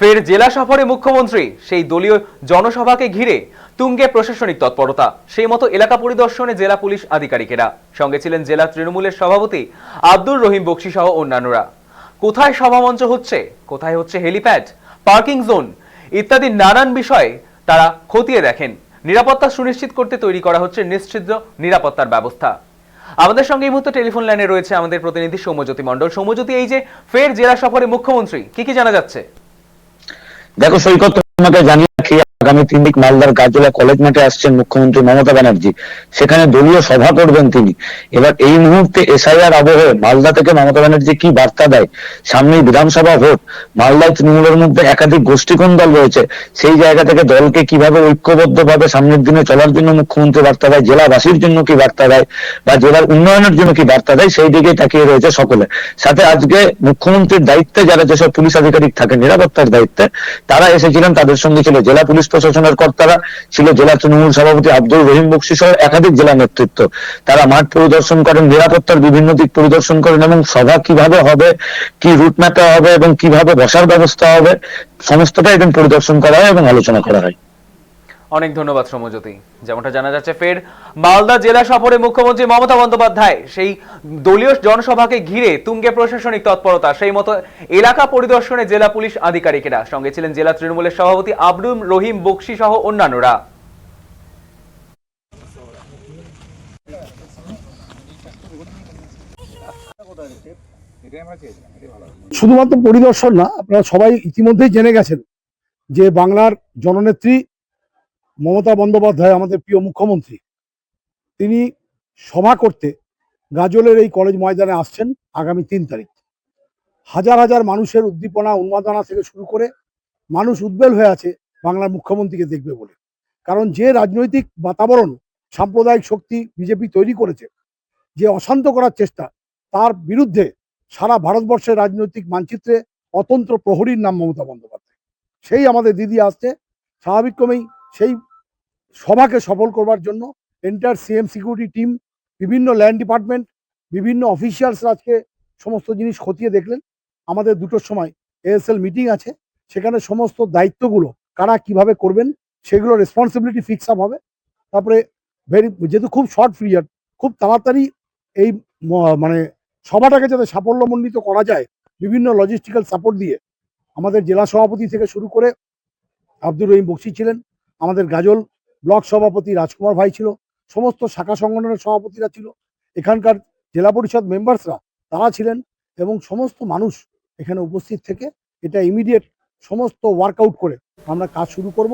ফের জেলা সফরে মুখ্যমন্ত্রী, সেই দলীয় জনসভাকে ঘিরে তুঙ্গে প্রশাসনিক তৎপরতা। সেই মতো এলাকা পরিদর্শনে জেলা পুলিশ আধিকারিকেরা। সঙ্গে ছিলেন জেলা তৃণমূলের সভাপতি আব্দুর রহিম বক্সি সহ অন্যান্যরা। কোথায় সভামঞ্চ হচ্ছে? কোথায় হচ্ছে হেলিপ্যাড, পার্কিং জোন ইত্যাদি নানান বিষয়ে তারা খতিয়ে দেখেন। নিরাপত্তা সুনিশ্চিত করতে তৈরি করা হচ্ছে নিশ্চিত নিরাপত্তার ব্যবস্থা। আমাদের সঙ্গে এই মুহূর্তে টেলিফোন লাইনে রয়েছে আমাদের প্রতিনিধি সৌম্যজ্যোতি মণ্ডল। সৌম্যজ্যোতি, এই যে ফের জেলা সফরে মুখ্যমন্ত্রী, কি কি জানা যাচ্ছে? দেখো সৈকত তোমাকে জানিয়ে রাখি। আগামী তিন দিক মালদার গাজলা কলেজ মাঠে আসছেন মুখ্যমন্ত্রী মমতা ব্যানার্জি। সেখানে দলীয় সভা করবেন তিনি। এবার এই মুহূর্তে এসআইআর আবহে মালদা থেকে মমতা ব্যানার্জি কি বার্তা দেয়? সামনেই বিধানসভা ভোট। মালদায় তৃণমূলের মধ্যে একাধিক গোষ্ঠীকোণ দল রয়েছে। সেই জায়গা থেকে দলকে কীভাবে ঐক্যবদ্ধভাবে সামনের দিনে চলার জন্য মুখ্যমন্ত্রী বার্তা দেয়? জেলাবাসীর জন্য কি বার্তা দেয়? বা জেলার উন্নয়নের জন্য কি বার্তা দেয়? সেই দিকেই তাকিয়ে রয়েছে সকলে। সাথে আজকে মুখ্যমন্ত্রীর দায়িত্বে যারা যেসব পুলিশ আধিকারিক থাকেন, নিরাপত্তার দায়িত্বে, তারা এসেছিলেন তাদের সঙ্গে ছিল জেলা পুলিশ প্রশাসনের কর্তারা ছিল জেলা তৃণমূল সভাপতি আব্দুল রহিম বক্সি সহ একাধিক জেলা নেতৃত্ব। তারা মাঠ পরিদর্শন করেন, নিরাপত্তার বিভিন্ন দিক পরিদর্শন করেন এবং সভা কীভাবে হবে, কি রুট ম্যাপে হবে এবং কীভাবে বসার ব্যবস্থা হবে সমস্তটা এদিন পরিদর্শন করা হয় এবং আলোচনা করা হয়। অনেক ধন্যবাদ সৌম্যজ্যোতি যেমনটা জানা যাচ্ছে, ফের মালদা জেলা সফরে মুখ্যমন্ত্রী মমতা বন্দ্যোপাধ্যায় সেই দলীয় জনসভাকে ঘিরে তুঙ্গে প্রশাসনিক তৎপরতা, সেই মতো এলাকা পরিদর্শনে জেলা পুলিশ আধিকারিকেরা, সঙ্গে ছিলেন জেলা তৃণমূলের সভাপতি আব্দুল রহিম বক্সি সহ অন্যান্যরা। শুধুমাত্র পরিদর্শন না, আপনারা সবাই ইতিমধ্যেই জেনে গেছেন যে বাংলার জননেত্রী মমতা বন্দ্যোপাধ্যায় আমাদের প্রিয় মুখ্যমন্ত্রী, তিনি সভা করতে গাজলের এই কলেজ ময়দানে আসছেন আগামী তিন তারিখ। হাজার হাজার মানুষের উদ্দীপনা, উন্মাদনা থেকে শুরু করে মানুষ উদ্বেল হয়ে আছে বাংলার মুখ্যমন্ত্রীকে দেখবে বলে। কারণ যে রাজনৈতিক বাতাবরণ, সাম্প্রদায়িক শক্তি বিজেপি তৈরি করেছে, যে অশান্ত করার চেষ্টা, তার বিরুদ্ধে সারা ভারতবর্ষের রাজনৈতিক মানচিত্রে অতন্ত্র প্রহরীর নাম মমতা বন্দ্যোপাধ্যায়। সেই আমাদের দিদি আসছে স্বাভাবিকক্রমেই সেই সভাকে সফল করবার জন্য এন্টার সিএম সিকিউরিটি টিম বিভিন্ন ল্যান্ড ডিপার্টমেন্ট বিভিন্ন অফিসিয়ালস আজকে সমস্ত জিনিস খতিয়ে দেখলেন। আমাদের দুটোর সময় এএসএল মিটিং আছে। সেখানে সমস্ত দায়িত্বগুলো কারা কীভাবে করবেন, সেগুলো রেসপন্সিবিলিটি ফিক্স আপ হবে। তারপরে ভেরি যেহেতু খুব শর্ট পিরিয়ড খুব তাড়াতাড়ি এই মানে সভাটাকে যাতে সাফল্যমণ্ডিত করা যায়, বিভিন্ন লজিস্টিক্যাল সাপোর্ট দিয়ে আমাদের জেলা সভাপতি থেকে শুরু করে আব্দুর রহিম বক্সি ছিলেন, আমাদের গাজল ব্লক সভাপতি রাজকুমার ভাই ছিল, সমস্ত শাখা সংগঠনের সভাপতিরা ছিল, এখানকার জেলা পরিষদ মেম্বার্সরা তারা ছিলেন এবং সমস্ত মানুষ এখানে উপস্থিত থেকে এটা ইমিডিয়েট সমস্ত ওয়ার্কআউট করে আমরা কাজ শুরু করব।